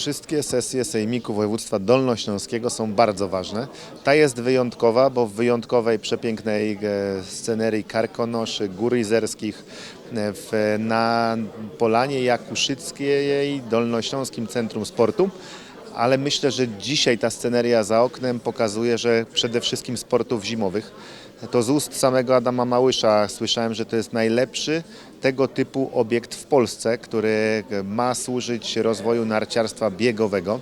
Wszystkie sesje Sejmiku Województwa Dolnośląskiego są bardzo ważne. Ta jest wyjątkowa, bo w wyjątkowej, przepięknej e, scenerii Karkonoszy, Gór Izerskich, e, w, na Polanie Jakuszyckiej, Dolnośląskim Centrum Sportu. Ale myślę, że dzisiaj ta sceneria za oknem pokazuje, że przede wszystkim sportów zimowych. To z ust samego Adama Małysza słyszałem, że to jest najlepszy tego typu obiekt w Polsce, który ma służyć rozwoju narciarstwa biegowego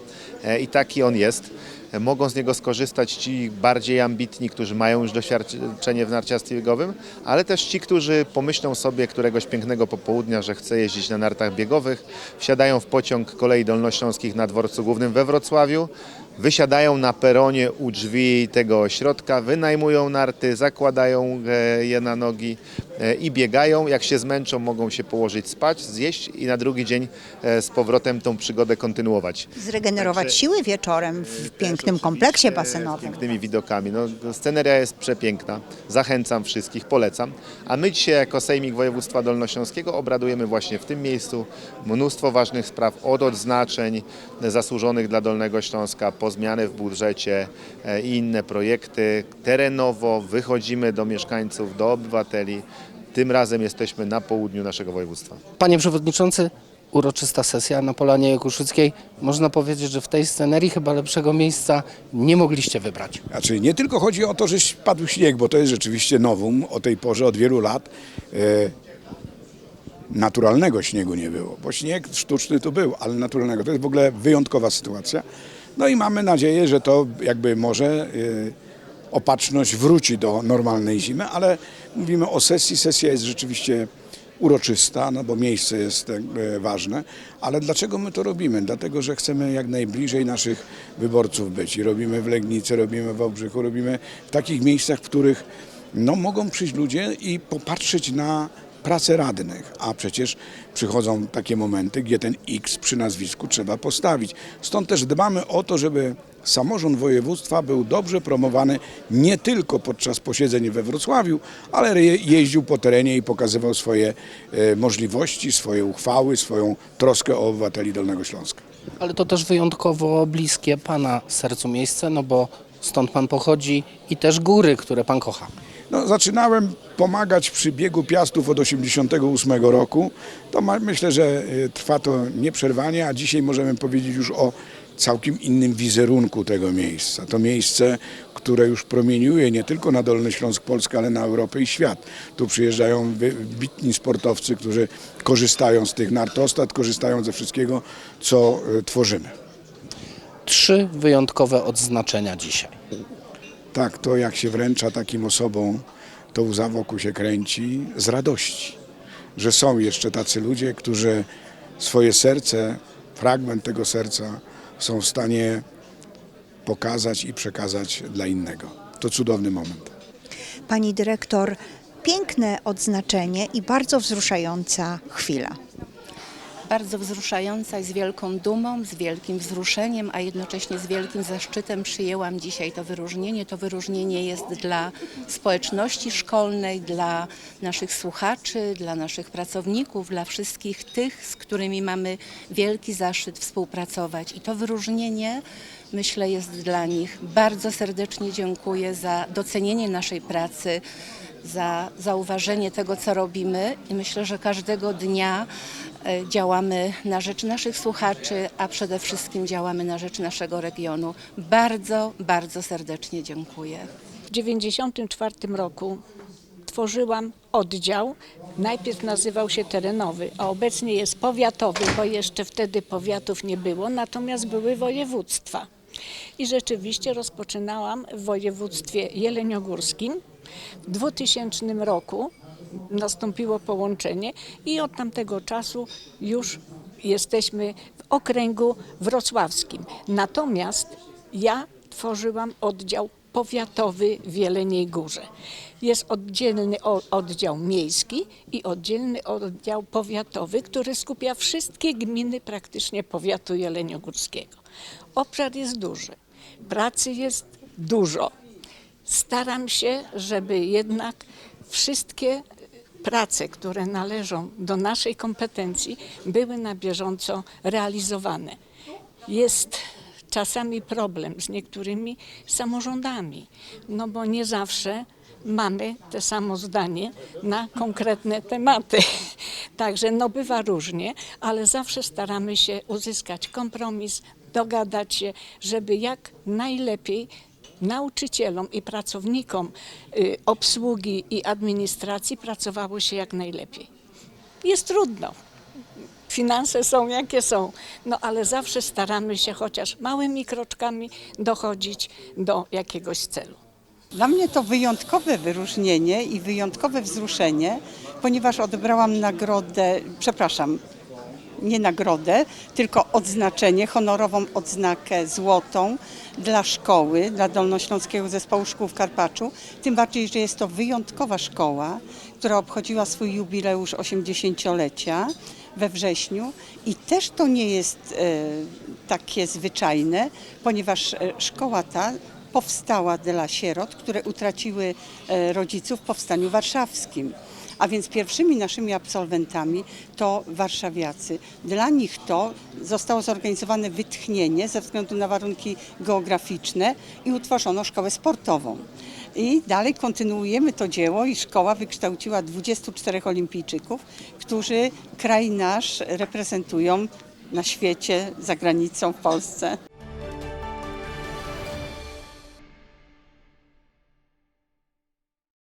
i taki on jest. E, Mogą z niego skorzystać ci bardziej ambitni, którzy mają już doświadczenie w narciarstwie biegowym, ale też ci, którzy pomyślą sobie któregoś pięknego popołudnia, że chce jeździć na nartach biegowych, wsiadają w pociąg kolei dolnośląskich na dworcu głównym we Wrocławiu, wysiadają na peronie u drzwi tego ośrodka, wynajmują narty, zakładają e, je na nogi e, i biegają. Jak się zmęczą, mogą się położyć spać, zjeść i na drugi dzień e, z powrotem tą przygodę kontynuować. Zregenerować Także- siły wieczorem w pięknym kompleksie oczywiście, Z basenowym. pięknymi widokami. No, sceneria jest przepiękna. Zachęcam wszystkich, polecam. A my dzisiaj jako Sejmik Województwa Dolnośląskiego obradujemy właśnie w tym miejscu. Mnóstwo ważnych spraw od odznaczeń zasłużonych dla Dolnego Śląska po zmiany w budżecie e, i inne projekty. Terenowo wychodzimy do mieszkańców, do obywateli. Tym razem jesteśmy na południu naszego województwa. Panie Przewodniczący, uroczysta sesja na Polanie Jakuszyckiej. Można powiedzieć, że w tej scenerii chyba lepszego miejsca nie mogliście wybrać. Znaczy nie tylko chodzi o to, że padł śnieg, bo to jest rzeczywiście nowum o tej porze od wielu lat. E, naturalnego śniegu nie było, bo śnieg sztuczny tu był, ale naturalnego. To jest w ogóle wyjątkowa sytuacja. No i mamy nadzieję, że to jakby może e, opatrzność wróci do normalnej zimy, ale mówimy o sesji. Sesja jest rzeczywiście uroczysta, no bo miejsce jest e, ważne, ale dlaczego my to robimy? Dlatego, że chcemy jak najbliżej naszych wyborców być i robimy w Legnicy, robimy w Wałbrzychu, robimy w takich miejscach, w których no, mogą przyjść ludzie i popatrzeć na pracę radnych, a przecież przychodzą takie momenty, gdzie ten X przy nazwisku trzeba postawić. Stąd też dbamy o to, żeby samorząd województwa był dobrze promowany nie tylko podczas posiedzeń we Wrocławiu, ale je- jeździł po terenie i pokazywał swoje e, możliwości, swoje uchwały, swoją troskę o obywateli Dolnego Śląska. Ale to też wyjątkowo bliskie Pana sercu miejsce, no bo stąd Pan pochodzi i też góry, które Pan kocha. No, zaczynałem pomagać przy biegu Piastów od 88 roku. To ma, myślę, że y, trwa to nieprzerwanie, a dzisiaj możemy powiedzieć już o całkiem innym wizerunku tego miejsca. To miejsce, które już promieniuje nie tylko na Dolny Śląsk Polskę, ale na Europę i świat. Tu przyjeżdżają wy- wybitni sportowcy, którzy korzystają z tych nartostat, korzystają ze wszystkiego, co y, tworzymy. Trzy wyjątkowe odznaczenia dzisiaj. Tak, to jak się wręcza takim osobom, to łza wokół się kręci z radości, że są jeszcze tacy ludzie, którzy swoje serce, fragment tego serca są w stanie pokazać i przekazać dla innego. To cudowny moment. Pani dyrektor, piękne odznaczenie i bardzo wzruszająca chwila. Bardzo wzruszająca i z wielką dumą, z wielkim wzruszeniem, a jednocześnie z wielkim zaszczytem przyjęłam dzisiaj to wyróżnienie. To wyróżnienie jest dla społeczności szkolnej, dla naszych słuchaczy, dla naszych pracowników, dla wszystkich tych, z którymi mamy wielki zaszczyt współpracować. I to wyróżnienie myślę jest dla nich. Bardzo serdecznie dziękuję za docenienie naszej pracy, za zauważenie tego, co robimy i myślę, że każdego dnia e, działamy na rzecz naszych słuchaczy, a przede wszystkim działamy na rzecz naszego regionu. Bardzo, bardzo serdecznie dziękuję. W 1994 roku tworzyłam oddział. Najpierw nazywał się terenowy, a obecnie jest powiatowy, bo jeszcze wtedy powiatów nie było, natomiast były województwa. I rzeczywiście rozpoczynałam w województwie jeleniogórskim. W 2000 roku nastąpiło połączenie i od tamtego czasu już jesteśmy w okręgu wrocławskim. Natomiast ja tworzyłam oddział powiatowy w Jeleniej Górze. Jest oddzielny oddział miejski i oddzielny oddział powiatowy, który skupia wszystkie gminy praktycznie powiatu jeleniogórskiego. Obszar jest duży, pracy jest dużo. Staram się, żeby jednak wszystkie prace, które należą do naszej kompetencji, były na bieżąco realizowane. jest czasami problem z niektórymi samorządami, no bo nie zawsze mamy te samo zdanie na konkretne tematy. Także no bywa różnie, ale zawsze staramy się uzyskać kompromis, dogadać się, żeby jak najlepiej nauczycielom i pracownikom y, obsługi i administracji pracowało się jak najlepiej. Jest trudno. Finanse są jakie są, no ale zawsze staramy się chociaż małymi kroczkami dochodzić do jakiegoś celu. Dla mnie to wyjątkowe wyróżnienie i wyjątkowe wzruszenie, ponieważ odebrałam nagrodę, przepraszam, nie nagrodę, tylko odznaczenie, honorową odznakę złotą dla szkoły, dla Dolnośląskiego Zespołu Szkół w Karpaczu. Tym bardziej, że jest to wyjątkowa szkoła, która obchodziła swój jubileusz 80-lecia we wrześniu i też to nie jest e, takie zwyczajne, ponieważ e, szkoła ta powstała dla sierot, które utraciły e, rodziców w Powstaniu Warszawskim. A więc pierwszymi naszymi absolwentami to warszawiacy. Dla nich to zostało zorganizowane wytchnienie ze względu na warunki geograficzne i utworzono szkołę sportową. I dalej kontynuujemy to dzieło i szkoła wykształciła 24 olimpijczyków, którzy kraj nasz reprezentują na świecie, za granicą, w Polsce.